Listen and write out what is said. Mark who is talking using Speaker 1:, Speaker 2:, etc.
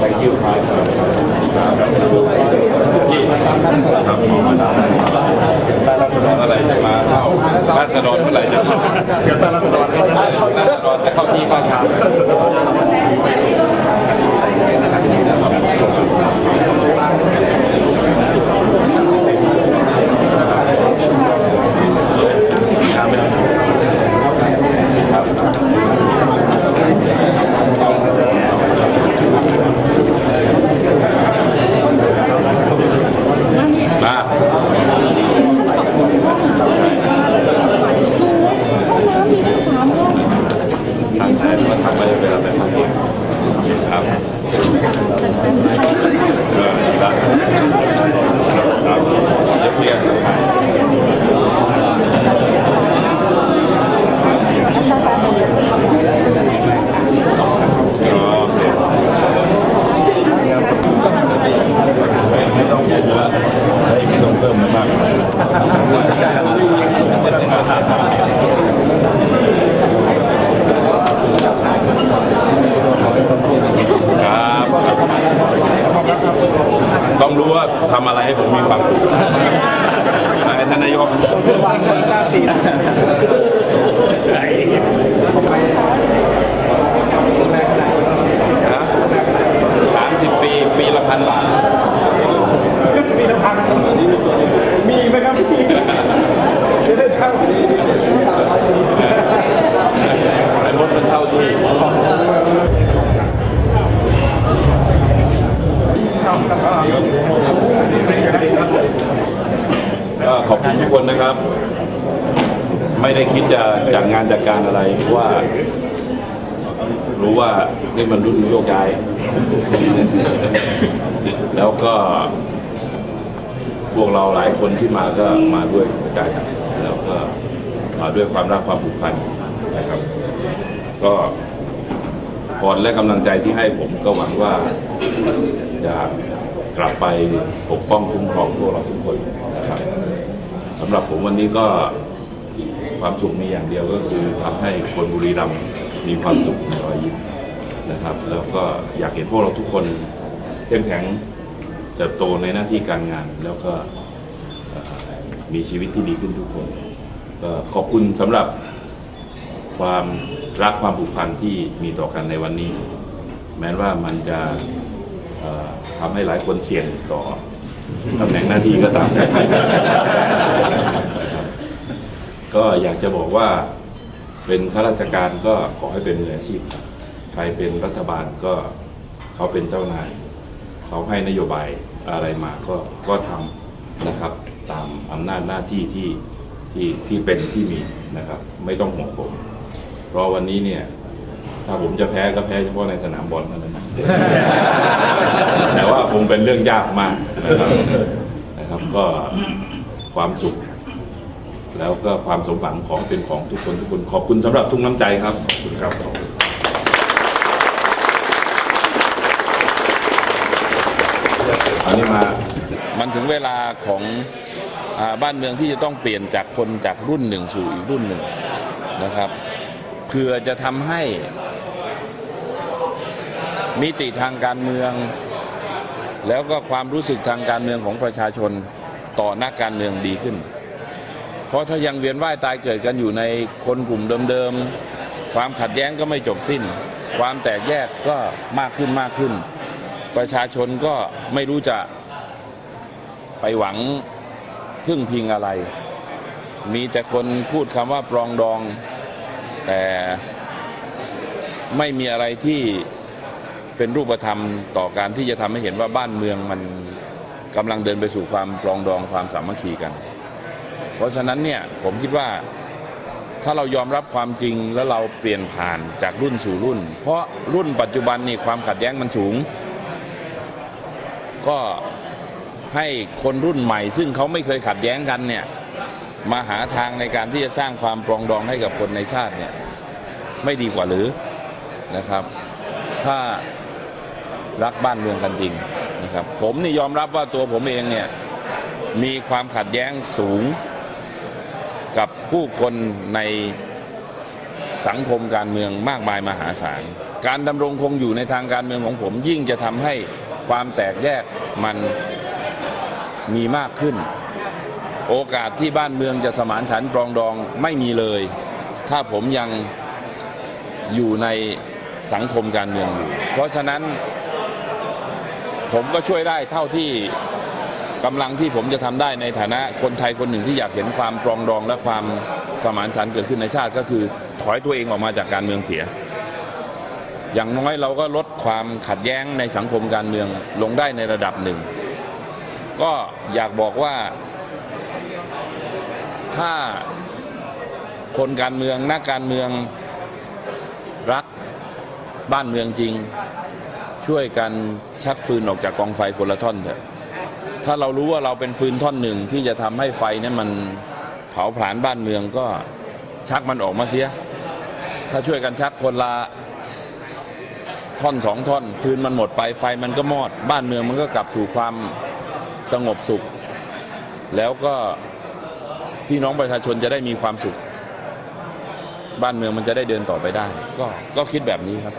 Speaker 1: thank you ครับพี่ครับบ้านรัศดรอะไรจะมาเข้าบ้านรัศดรเมื่อไหร่จะเข้า
Speaker 2: ต้านรัศดร
Speaker 1: ต้านรัศดรจะเข้าที่เข้าทาง
Speaker 3: I 旁边 ทำ
Speaker 1: อะไรให้ผมมีความสุขนะท่านนายกสามสิบปี ปีละพันบาท
Speaker 2: มีน้ำพันมีไหมครับพี่จะได้เท่า
Speaker 1: ไอ้มดมันเท่าที่ ก็ขอบคุณทุกคนนะครับ ไม่ได้คิดจะจากงานจากการอะไรเพราะว่า รู้ว่านี่มันรุ่นโยกย้าย แล้วก็พวกเราหลายคนที่มาก็มาด้วยหัวใจแล้วก็มาด้วยความรักความผูกพันนะครับ ก็พรและกำลังใจที่ให้ผมก็หวังว่า จะกลับไปปกป้องคุ้มครองพวกเราทุกคนนะครับสำหรับผมวันนี้ก็ความสุขมีอย่างเดียวก็คือทำให้คนบุรีรัมย์มีความสุขมีรอยยิ้มนะครับ แล้วก็อยากเห็นพวกเราทุกคนเข้มแข็งเติบโตในหน้าที่การงาน แล้วก็มีชีวิตที่ดีขึ้นทุกคนก็ขอบคุณสำหรับความรักความผูกพันที่มีต่อกันในวันนี้ แม้ว่ามันจะ ทำให้หลายคนเสี่ยงต่อตำแหน่งหน้าที่ก็ตาม ก็อยากจะบอกว่าเป็นข้าราชการก็ขอให้เป็นมืออาชีพครับใครเป็นรัฐบาลก็เขาเป็นเจ้านาย เขาให้นโยบายอะไรมาก็ก็ทำนะครับ ตามอำนาจหน้าที่ที่ที่ที่เป็นที่มีนะครับ ไม่ต้องห่วงผม เพราะวันนี้เนี่ย ถ้าผมจะแพ้ก็แพ้เฉพาะในสนามบอลเท่านั้น แต่ว่าคงเป็นเรื่องยากมากนะครับนะครับก็ความสุข แล้วก็ความสมหวังของเป็นของทุกคนทุกคนขอบคุณสำหรับทุกน้ำใจครับขอบคุณครับอันนี้มา
Speaker 4: มันถึงเวลาของอบ้านเมืองที่จะต้องเปลี่ยนจากคนจากรุ่นหนึ่งสู่อีกรุ่นหนึ่งนะครับเพื่อจะทำให้มิติทางการเมือง แล้วก็ความรู้สึกทางการเมืองของประชาชนต่อนักการเมืองดีขึ้น เพราะถ้ายังเวียนว่ายตายเกิดกันอยู่ในคนกลุ่มเดิมๆ ความขัดแย้งก็ไม่จบสิ้น ความแตกแยกก็มากขึ้นมากขึ้น ประชาชนก็ไม่รู้จะไปหวังพึ่งพิงอะไร มีแต่คนพูดคำว่าปรองดอง แต่ไม่มีอะไรที่ เป็นรูปธรรมต่อการที่จะทำให้เห็นว่าบ้านเมืองมันกำลังเดินไปสู่ความปรองดองความสามัคคีกัน เพราะฉะนั้นเนี่ยผมคิดว่าถ้าเรายอมรับความจริงแล้วเราเปลี่ยนผ่านจากรุ่นสู่รุ่น เพราะรุ่นปัจจุบันนี่ความขัดแย้งมันสูง ก็ให้คนรุ่นใหม่ ซึ่งเขาไม่เคยขัดแย้งกันเนี่ยมาหาทางในการที่จะสร้างความปรองดองให้กับคนในชาติเนี่ยไม่ดีกว่าหรือนะครับ ถ้า รักบ้านเมืองกันจริงนะครับผมนี่ยอมรับว่าตัวผมเองเนี่ยมีความขัดแย้งสูงกับผู้คนในสังคมการเมืองมากมายมหาศาล การดำรงคงอยู่ในทางการเมืองของผม ยิ่งจะทำให้ความแตกแยกมันมีมากขึ้น โอกาสที่บ้านเมืองจะสมานฉันท์ปรองดองไม่มีเลย ถ้าผมยังอยู่ในสังคมการเมืองอยู่ เพราะฉะนั้น ผมก็ช่วยได้เท่าที่กำลังที่ผมจะทำได้ในฐานะคนไทยคนหนึ่งที่อยากเห็นความปรองดองและความสมานฉันท์เกิดขึ้นในชาติก็คือถอยตัวเองออกมาจากการเมืองเสีย อย่างน้อยเราก็ลดความขัดแย้งในสังคมการเมืองลงได้ในระดับหนึ่ง ก็อยากบอกว่า ถ้าคนการเมืองนักการเมืองรักบ้านเมืองจริง ช่วยกันชักฟืนออกจากกองไฟคนละท่อนเถอะถ้าเรารู้ว่าเราเป็นฟืนท่อนหนึ่งที่จะทำให้ไฟนั้นมันเผาผลาญบ้านเมืองก็ชักมันออกมาเสีย ถ้าช่วยกันชักคนละท่อนสองท่อน ฟืนมันหมดไปไฟมันก็มอด บ้านเมืองมันก็กลับสู่ความสงบสุข แล้วก็พี่น้องประชาชนจะได้มีความสุข บ้านเมืองมันจะได้เดินต่อไปได้ ก็ก็คิดแบบนี้ครับ